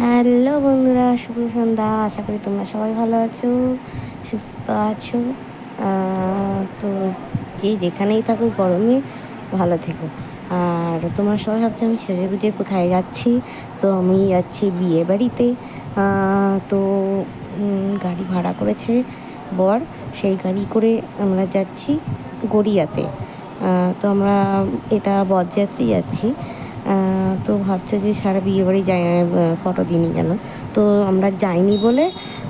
Hello বন্ধুরা, শুভ সন্ধ্যা। আশা করি তোমরা সবাই ভালো আছো, সুস্থ আছো। তো যে যেখানেই থাকো গরমে ভালো থেকো। আর তোমরা সবাই ভাবছ আমি সেজে গুজে কোথায় যাচ্ছি? তো আমি যাচ্ছি বিয়ে বাড়িতে। তো গাড়ি ভাড়া করেছে বর। সেই গাড়ি করে আমরা যাচ্ছি গড়িয়াতে। তো আমরা এটা বরযাত্রী যাচ্ছি। তো ভাবছে যে সারা বিয়ে বাড়ি যাই ফটো দিইনি কেন তো আমরা যাইনি বলে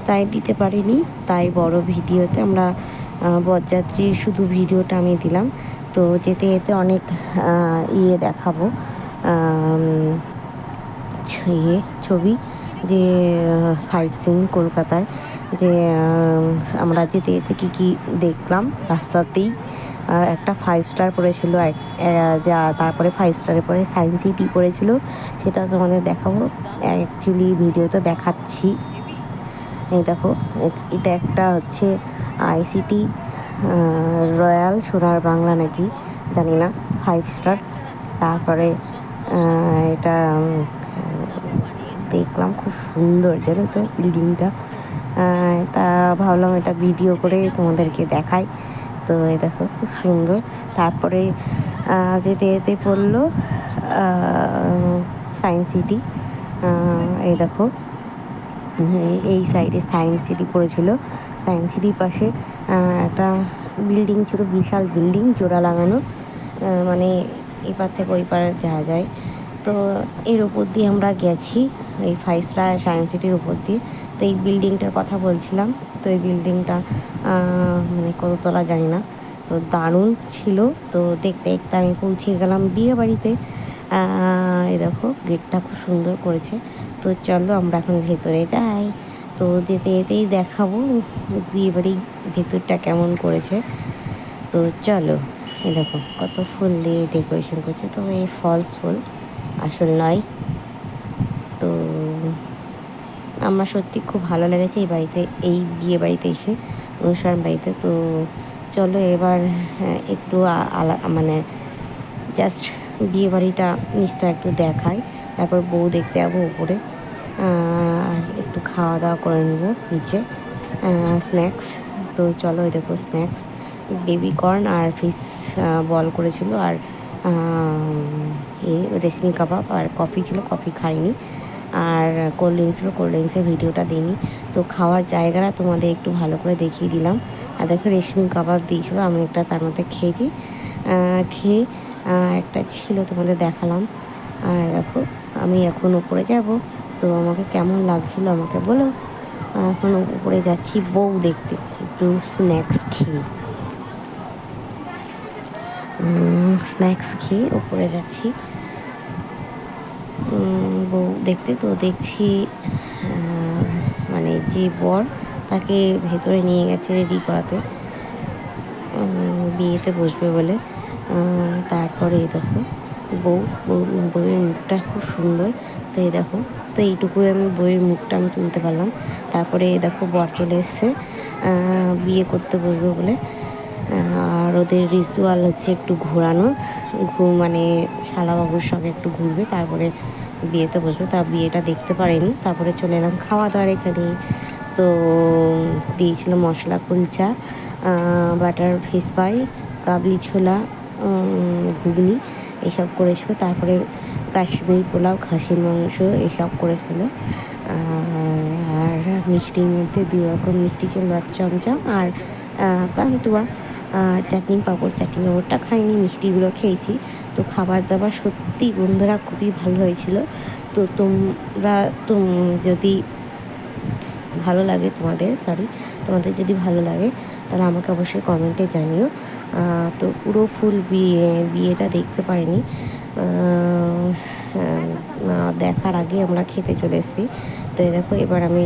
তাই দিতে পারিনি। তাই বড় ভিডিওতে আমরা বরযাত্রীর শুধু ভিডিওটা আমি দিলাম। তো যেতে যেতে অনেক ইয়ে দেখাবো। ইয়ে ছবি যে, সাইট সিন কলকাতায় যে আমরা যেতে যেতে কী কী দেখলাম রাস্তাতেই। একটা ফাইভ স্টার পড়েছিল যা তারপরে ফাইভ স্টারের পরে সায়েন্স সিটি পড়েছিল, সেটা তোমাদের দেখাবো। অ্যাকচুয়ালি ভিডিওতে দেখাচ্ছি। এই দেখো এটা একটা হচ্ছে আইসিটি রয়্যাল সোনার বাংলা নাকি, জানি না ফাইভ স্টার তারপরে এটা দেখলাম খুব সুন্দর, জানো তো বিল্ডিংটা তা ভাবলাম এটা ভিডিও করে তোমাদেরকে দেখাই। তো এই দেখো, খুব সুন্দর। তারপরে যেতে যেতে পড়ল সায়েন্স সিটি এই দেখো, এই- সাইডে সায়েন্স সিটি পড়েছিল। সায়েন্স সিটির পাশে একটা বিল্ডিং ছিল, বিশাল বিল্ডিং, জোড়া লাগানো। মানে এপার থেকে ওই পারে যাওয়া যায়। তো এর উপর দিয়ে আমরা গেছি। এই ফাইভ স্টার সায়েন্স সিটির উপর দিয়ে। তো এই বিল্ডিংটার কথা বলছিলাম। তো এই বিল্ডিংটা মানে কততলা জানি না। তো দারুণ ছিল। তো দেখতে দেখতে আমি পৌঁছে গেলাম বিয়ে বাড়িতে। এই দেখো গেটটা খুব সুন্দর করেছে। তো চলো আমরা এখন ভেতরে যাই। তো যেতে যেতেই দেখাবো বিয়ে বাড়ির ভেতরটা কেমন করেছে। তো চলো, এই দেখো, কত ফুল দিয়ে ডেকোরেশন করছে। তো এই ফলস ফুল, আসল নয়। আমার সত্যি খুব ভালো লেগেছে এই বাড়িতে এই বিয়ে বাড়িতে এসে অনুষ্ঠান বাড়িতে। তো চলো এবার হ্যাঁ, একটু আলা মানে জাস্ট বিয়ে বাড়িটা নিচটা একটু দেখাই। তারপর বউ দেখতে যাব উপরে। আর একটু খাওয়া দাওয়া করে নেব নিচে। স্ন্যাক্স তো চলো এই দেখো স্ন্যাক্স বেবি কর্ন আর ফিশ বল করেছিল। আর এ রেশমি কাবাব আর কফি ছিল। কফি খাইনি। আর কোল্ড ড্রিঙ্কস ছিল কোল্ড ড্রিঙ্কসের ভিডিওটা দিইনি। তো খাওয়ার জায়গাটা তোমাদের একটু ভালো করে দেখিয়ে দিলাম। আর দেখো রেশমি কাবাব দিয়েছিলো, আমি একটা তার মধ্যে খেয়েছি। খেয়ে একটা ছিল তোমাদের দেখালাম। আর দেখো, আমি এখন উপরে যাব। তো আমাকে কেমন লাগছিল আমাকে বলো। এখন উপরে যাচ্ছি বউ দেখতে, একটু স্ন্যাক্স খেয়ে। স্ন্যাক্স খেয়ে উপরে যাচ্ছি। দেখতে তো দেখছি মানে যে বর তাকে ভেতরে নিয়ে গেছে রেডি করাতে। বিয়েতে বসবে বলে। তারপরে এই দেখো, বউ বউয়ের মুখটা খুব সুন্দর। তো এই দেখো, তো এইটুকুই আমি বউয়ের মুখটা আমি তুলতে পারলাম। তারপরে এই দেখো, বর চলে এসছে বিয়ে করতে বসবে বলে। আর ওদের রিচুয়াল হচ্ছে একটু ঘোরানো। ঘু মানে শালাবাবুর সঙ্গে একটু ঘুরবে, তারপরে বিয়েতে বসবে, তা বিয়েটা দেখতে পারিনি। তারপরে চলে এলাম খাওয়া দাওয়ার এখানে। তো দিয়েছিল মশলা, কুলচা বাটার, ফিশ ফ্রাই কাবলি ছোলা ঘুগনি, এসব করেছিল। তারপরে কাশ্মীরি পোলাও, খাসির মাংস, এসব করেছিল। আর মিষ্টির মধ্যে দু রকম মিষ্টি ছিল লট চমচম আর পান্তুয়া। আর চাটনি, পাঁপড় চাটনি পাঁপড়টা খাইনি, মিষ্টিগুলো খেয়েছি। তো খাবার দাবার সত্যি বন্ধুরা খুবই ভালো হয়েছিল। তো তোমরা তুম, যদি ভালো লাগে তোমাদের সরি তোমাদের যদি ভালো লাগে, তাহলে আমাকে অবশ্যই কমেন্টে জানিও। তো পুরো ফুল বিয়ে, বিয়েটা দেখতে পারিনি। দেখার আগে আমরা খেতে চলে এসেছি। তো দেখো, এবার আমি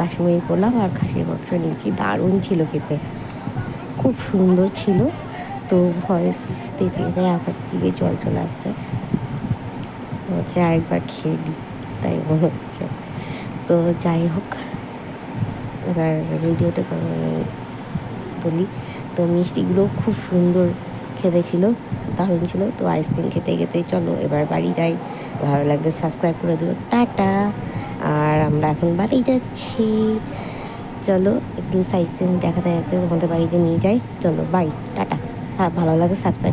কাশ্মীরি পোলাও আর খাসির মাংস নিয়েছি। দারুণ ছিল খেতে। খুব সুন্দর ছিল। তো ভয়েস দিতে আবার জিভে জল চলে আসছে হচ্ছে আরেকবার খেয়ে দিই তাই মনে হচ্ছে। তো যাই হোক, এবার ভিডিওটা বলি। তো মিষ্টিগুলো খুব সুন্দর খেতে ছিল দারুণ ছিল। তো আইসক্রিম খেতে খেতে চলো, এবার বাড়ি যাই। ভালো লাগলে সাবস্ক্রাইব করে দিও। টাটা! আর আমরা এখন বাড়ি যাচ্ছি। চলো, একটু সাইট সিন দেখা দেখাতে তোমাদের বাড়িতে নিয়ে যাই। চলো বাই টাটা! ভালো লাগে সাবস্ক্রাইব